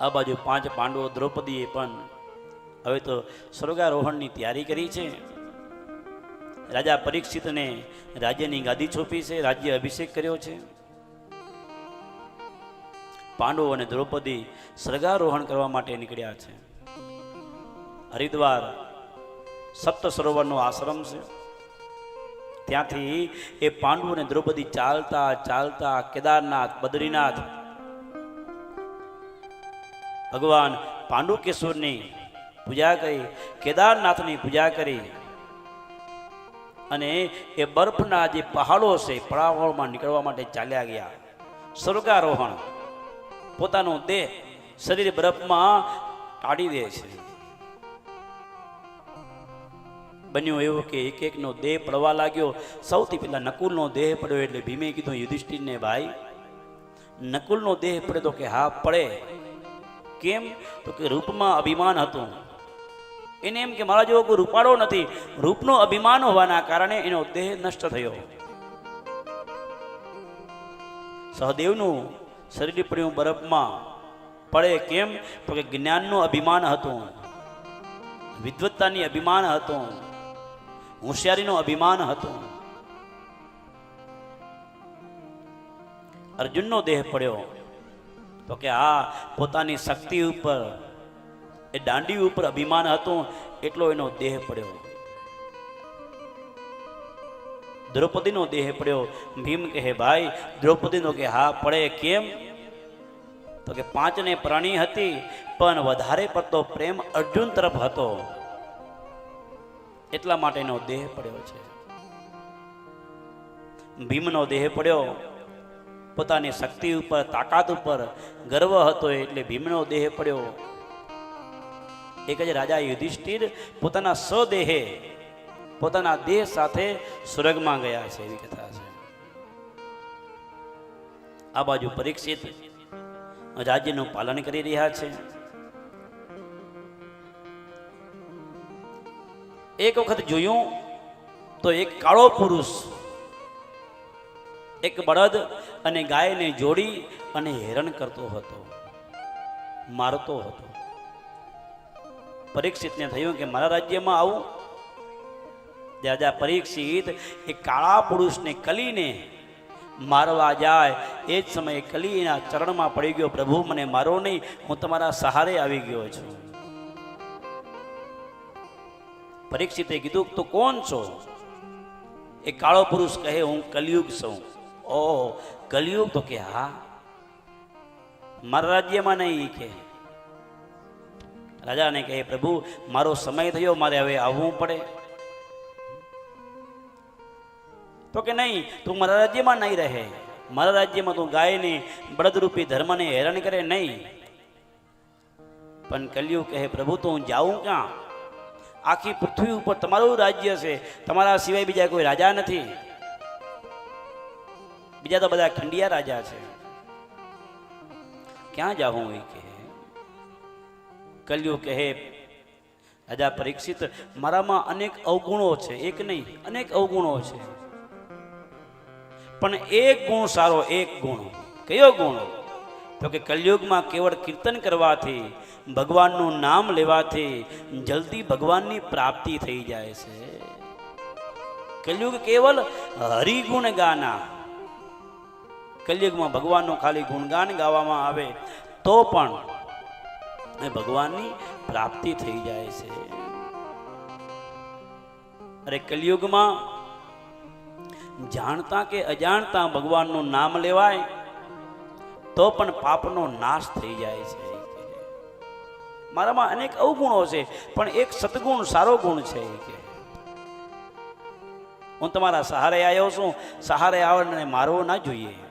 આ બાજુ પાંચ પાંડવો દ્રૌપદીએ પણ હવે તો સ્વર્ગારોહણની તૈયારી કરી છે. રાજા પરીક્ષિતને રાજ્યની ગાદી છોપી છે, રાજ્ય અભિષેક કર્યો છે. પાંડવો અને દ્રૌપદી સ્વર્ગારોહણ કરવા માટે નીકળ્યા છે. હરિદ્વાર સપ્ત સરોવરનો આશ્રમ છે. ત્યાંથી એ પાંડુ અને દ્રૌપદી ચાલતા ચાલતા કેદારનાથ, બદ્રીનાથ ભગવાન પાંડુકેશ્વરની પૂજા કરી, કેદારનાથની પૂજા કરી અને એ બરફના જે પહાડો છે પડાવોમાં નીકળવા માટે ચાલ્યા ગયા. સ્વર્ગારોહણ, પોતાનો દેહ શરીર બરફમાં ટાળી દે છે. બન્યું એવું કે એક એકનો દેહ પડવા લાગ્યો. સૌથી પહેલા નકુલનો દેહ પડ્યો એટલે ભીમે કીધું યુધિષ્ઠિરને, ભાઈ, નકુલનો દેહ પડે તો કે હા, પડે. કેમ? તો કે રૂપમાં અભિમાન હતું. એને એમ કે મારા જેવો કોઈ રૂપાળો નથી. રૂપનો અભિમાન હોવાના કારણે એનો દેહ નષ્ટ થયો. સહદેવનું શરીર પડ્યું બરફમાં. પડે કેમ? તો કે જ્ઞાનનું અભિમાન હતું. વિદ્વત્તાની અભિમાન હતું. હોશિયારીનું અભિમાન હતું. અર્જુનનો દેહ પડ્યો. તો કે આ પોતાની શક્તિ ઉપર, એ દાંડી ઉપર અભિમાન હતું, એટલો એનો દેહ પડ્યો. દ્રૌપદીનો દેહ પડ્યો. ભીમ કહે ભાઈ, દ્રૌપદીનો કે, હા, પડે કેમ? તો કે, પાંચને પ્રાણી હતી, પણ વધારે પડતો પ્રેમ અર્જુન તરફ હતો. એટલા માટેનો દેહ પડ્યો છે. ભીમનો દેહ પડ્યો. પોતાની શક્તિ ઉપર, તાકાત ઉપર ગર્વ હતો એટલે ભીમનો દેહ પડ્યો. એક જ રાજા યુધિષ્ઠિર પોતાના સ્વદેહે, પોતાના દેહ સાથે સ્વર્ગમાં ગયા છે એવી કથા છે. આ બાજુ પરીક્ષિત રાજ્યનું પાલન કરી રહ્યા છે. એક વખત જોયું તો એક કાળો પુરુષ, એક બળદ અને ગાયને જોડી અને હેરણ કરતો હતો, મારતો હતો. પરીક્ષિતને થયું કે મારા રાજ્યમાં આવું? રાજા પરીક્ષિત, એ કાળા પુરુષને કલીને મારવા જાય, એ જ સમયે કલી એના ચરણમાં પડી ગયો, પ્રભુ, મને મારો નહીં, હું તમારા સહારે આવી ગયો છું. પરીક્ષિતે કીધું, તો કોણ છો? એ કાળો પુરુષ કહે, હું કલયુગ છું. ઓ કલયુગ તો કે હા. મારા રાજ્યમાં નહીં કે. રાજાને કહે, પ્રભુ, મારો સમય થયો, મારે હવે આવવું પડે. તો કે નહીં, તું મારા રાજ્યમાં નહીં રહે. મારા રાજ્યમાં તું ગાયને, બળદરૂપી ધર્મને હેરાન કરે નહીં. પણ કલ્યું કહે, પ્રભુ, તો હું જાઉં ક્યાં? આખી પૃથ્વી ઉપર તમારું રાજ્ય છે. તમારા સિવાય બીજા કોઈ રાજા નથી. બીજા તો બધા ખંડિયા રાજા છે. ક્યાં જાઉં એ કહે કલ્યુ કહે, રાજા પરીક્ષિત, મારામાં અનેક અવગુણો છે. એક નહીં, અનેક અવગુણો છે. પણ એક ગુણ સારો, એક ગુણ. કયો ગુણ? તો કે કલયુગમાં કેવળ કીર્તન કરવાથી, ભગવાનનું નામ લેવાથી જલ્દી ભગવાનની પ્રાપ્તિ થઈ જાય છે. કલયુગ કેવલ હરિગુણ ગાના કલયુગમાં ભગવાનનું ખાલી ગુણગાન ગાવામાં આવે, તો પણ એ ભગવાનની પ્રાપ્તિ થઈ જાય છે. અરે કલયુગમાં જાણતા કે અજાણતા ભગવાનનું નામ લેવાય, તો પણ પાપનો નાશ થઈ જાય છે. મારામાં અનેક અવગુણો છે, પણ એક સદગુણ સારો ગુણ છે કે હું તમારા સહારે આવ્યો છું, સહારે આવડને મારવો ના જોઈએ.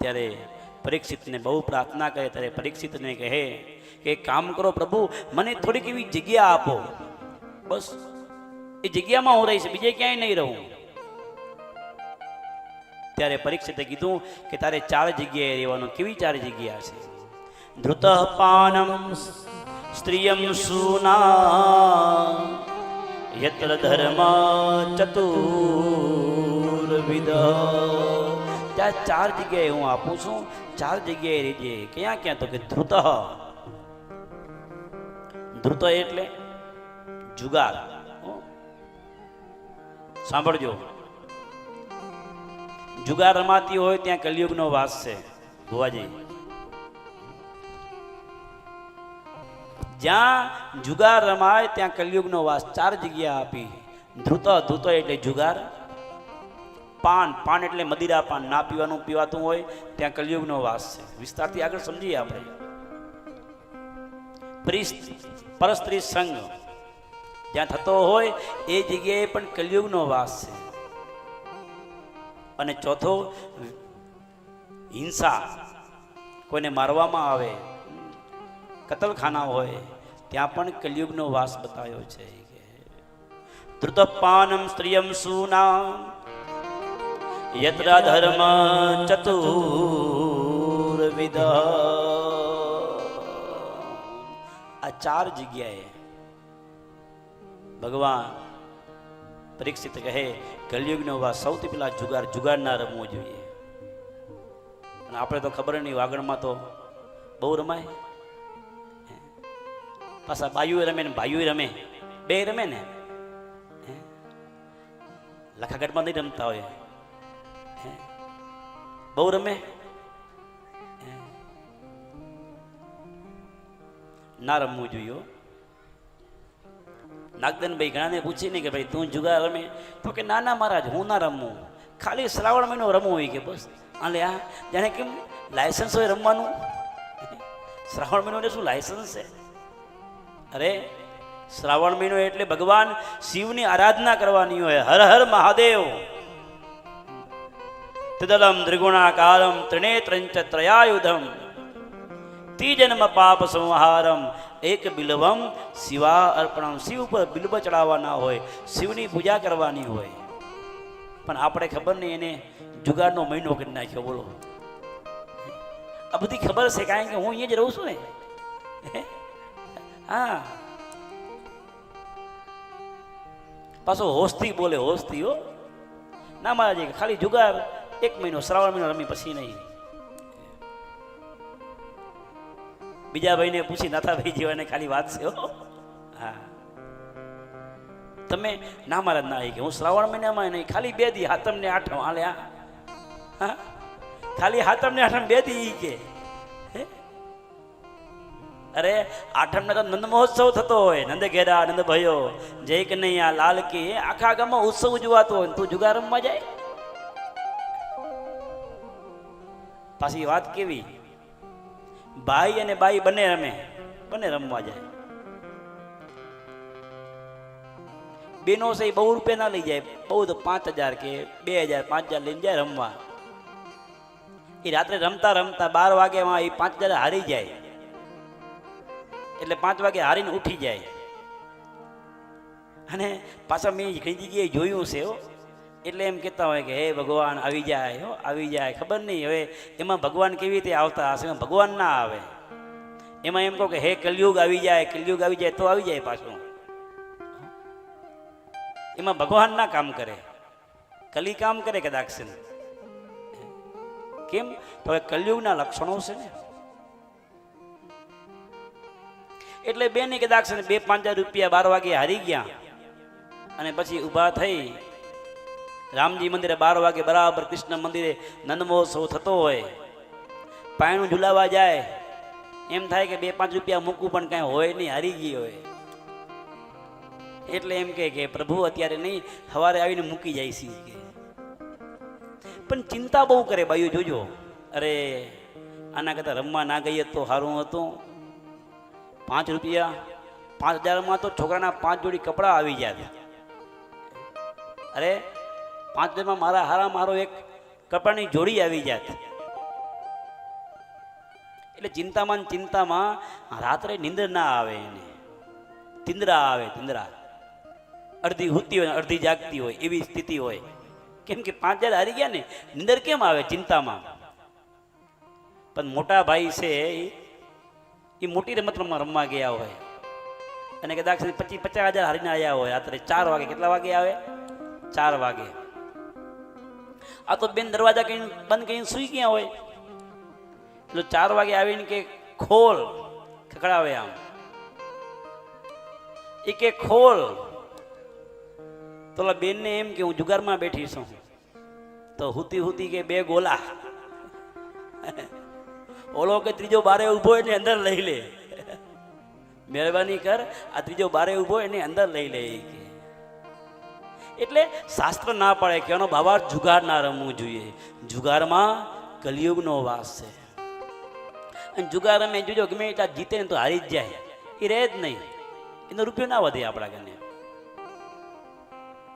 ત્યારે પરીક્ષિતને બહુ પ્રાર્થના કરે, ત્યારે પરીક્ષિતને કહે કે એક કામ કરો પ્રભુ, મને થોડીક એવી જગ્યા આપો. બસ, એ જગ્યામાં હું રહીશ, બીજે ક્યાંય નહીં રહું. ત્યારે પરીક્ષિતે કીધું કે, તારે ચાર જગ્યાએ રહેવાનું, કેવી ચાર જગ્યા છે? ધૃત પાનમ સ્ત્રિયમ સુના યત્ર ધર્મ ચતુર્વિધ. ત્યાં ચાર જગ્યાએ હું આપું છું. ચાર જગ્યાએ રીતે ક્યાં ક્યાં? તો કે ધ્રુત. ધ્રુત એટલે જુગાર. સાંભળજો. જુગાર રમાતી હોય ત્યાં કલયુગનો વાસ છે. ભુવાજી. જ્યાં જુગાર રમાય, ત્યાં કલયુગનો વાસ. ચાર જગ્યા આપી. ધ્રુત ધ્રુત એટલે જુગાર. પાન પાન એટલે મદિરા પાન, ના પીવાનું પીવાતું હોય ત્યાં કલયુગનો વાસ છે. વિસ્તારથી આગળ સમજીએ આપણે. પ્રિસ- પરસ્ત્રી સંઘ જ્યાં થતો હોય એ જગ્યાએ પણ કલયુગનો વાસ છે. અને ચોથો, હિંસા કોઈને મારવામાં આવે, કતલખાના હોય, ત્યાં પણ કલયુગનો વાસ બતાવ્યો છે. ધૃતપાનમ સ્ત્રિયમ સુના યત્ર ધર્મ ચતુર્વિધ આ ચાર જગ્યાએ ભગવાન પરીક્ષિત કહે, કલયુગનો વા સૌથી પેલા જુગાર જુગાર ના રમવો જોઈએ. અને આપણે તો ખબર નહીં વાગણમાં તો બહુ રમાય. પાછા બાયુએ રમે ને ભાઈઓ રમે. બે રમે ને? લખાગઢમાં નહીં રમતા હોય? બહુ રમે? ના રમવું જોઈએ. નાગદનભાઈ ઘણાને પૂછી નહીં કે ભાઈ, તું જુગાર રમે? તો કે, ના ના, મહારાજ, હું ના રમું. ખાલી શ્રાવણ મહિનો રમવું હોય કે બસ. અને આ. જાણે કેમ? લાયસન્સ હોય રમવાનું? શ્રાવણ મહિનો એટલે શું, લાયસન્સ છે? અરે, શ્રાવણ મહિનો એટલે ભગવાન શિવની આરાધના કરવાની હોય. હર હર મહાદેવ. તદલમ ત્રિગુણાકારમ ત્રિનેત્રંચ ત્રયાયુધમ ત્રિજન્મ પાપ સંહારમ એક બિલવમ શિવા અર્પણમ શિવ પર બિલ્વ ચડાવવાના હોય શિવની પૂજા કરવાની હોય પણ આપણે ખબર નહીં એને જુગારનો મહિનો કરી નાખ્યો બોલો આ બધી ખબર છે કારણ કે હું અહીંયા જ રહું છું ને હા પાછો હોશથી બોલે હોશથી હો ના મારા ખાલી જુગાર એક મહિનો, શ્રાવણ મહિનો રમી પછી નહીં. બીજા ભાઈને પૂછી, નાથાભાઈ જેવાને ખાલી વાત છે હા. તમે ના મારા ના આવી કે હું શ્રાવણ મહિનામાં નહીં, ખાલી બે દી હાતમ ને આઠમ હાલે હા? ખાલી હાતમ ને આઠમ બે દી કે? અરે, આઠમને તો નંદ મહોત્સવ થતો હોય, નંદ ઘેરા, નંદ ભયો. જય કનૈયા, લાલ કી, આખા ગામમાં ઉત્સવ ઉજવાતો હોય તું જુગાર રમવા જાય? પાછી વાત કેવી? ભાઈ અને બાઈ બંને રમે, બંને રમવા જાય. બેનો છે એ બહુ રૂપિયા ના લઈ જાય, બહુ તો પાંચ હજાર કે બે હજાર, પાંચ હજાર લઈને જાય રમવા. એ રાત્રે રમતા રમતા બાર વાગ્યામાં એ પાંચ હજાર હારી જાય. એટલે પાંચ વાગે હારીને ઉઠી જાય. અને પાછા મેં ઘણી જગ્યાએ જોયું છે એટલે એમ કહેતા હોય કે, હે ભગવાન, આવી જાય, હો, આવી જાય, ખબર નહીં, હવે એમાં ભગવાન કેવી રીતે આવતા હશે? ભગવાન ના આવે. એમાં એમ કહો કે, હે કલયુગ આવી જાય, કલયુગ આવી જાય, તો આવી જાય પાછું. એમાં ભગવાન ના કામ કરે. કલી કામ કરે કદાચ છે કેમ? તો હવે કલયુગના લક્ષણો છે ને. એટલે બે ને કદાચ બે પાંચ હજાર રૂપિયા બાર વાગે હારી ગયા અને પછી ઊભા થઈ રામજી મંદિરે બાર વાગે બરાબર કૃષ્ણ મંદિરે નંદમહોત્સવ થતો હોય. પાયણું ઝુલાવા જાય. એમ થાય કે બે પાંચ રૂપિયા મૂકવું પણ કાંઈ હોય નહીં, હારી ગઈ હોય. એટલે એમ કે પ્રભુ અત્યારે નહીં, સવારે આવીને મૂકી જાય છે પણ ચિંતા બહુ કરે બાયું જોજો. અરે, આના કરતાં રમવા ના ગઈએ તો સારું હતું. પાંચ રૂપિયા, પાંચ હજારમાં તો છોકરાના પાંચ જોડી કપડાં આવી જાય અરે પાંચ હજારમાં મારા હારા મારો એક કપડાની જોડી આવી જાત. એટલે ચિંતામાં ચિંતામાં રાત્રે નિંદર ના આવે એને. તિંદરા આવે, તિંદરા. અડધી હુતી હોય અડધી જાગતી હોય, એવી સ્થિતિ હોય. કેમ કે પાંચ હજાર હારી ગયા ને, નિંદર કેમ આવે ચિંતામાં? પણ મોટા ભાઈ છે એ મોટી રમતમાં રમવા ગયા હોય. અને કદાચ પચીસ પચાસ હજાર હારીને આવ્યા હોય, રાત્રે ચાર વાગે કેટલા વાગે આવે? ચાર વાગે. આ તો બેન દરવાજા કઈ બંધ કરીને સુઈ ગયા હોય? એટલે ચાર વાગે આવીને કે ખોલ ખકડાવે આમ. એ કે ખોલ. તો બેનને એમ કે હું જુગારમાં બેઠી છું. તો હુતી હુતી કે બે ગોલા. ઓલો કે ત્રીજો બારે ઊભો એને અંદર લઈ લે. મહેરબાની કર, આ ત્રીજો બારે ઊભો એને અંદર લઈ લે એટલે શાસ્ત્ર ના પાડે કે એનો બાબા જુગાર ના રમવું જોઈએ. જુગારમાં કલિયુગનો વાસ છે. અને જુગાર અમે જોજો ગમે એટલા જીતે ને તો હારી જ જાય. એ રહે જ નહીં. એનો રૂપિયો ના વધે આપણા કને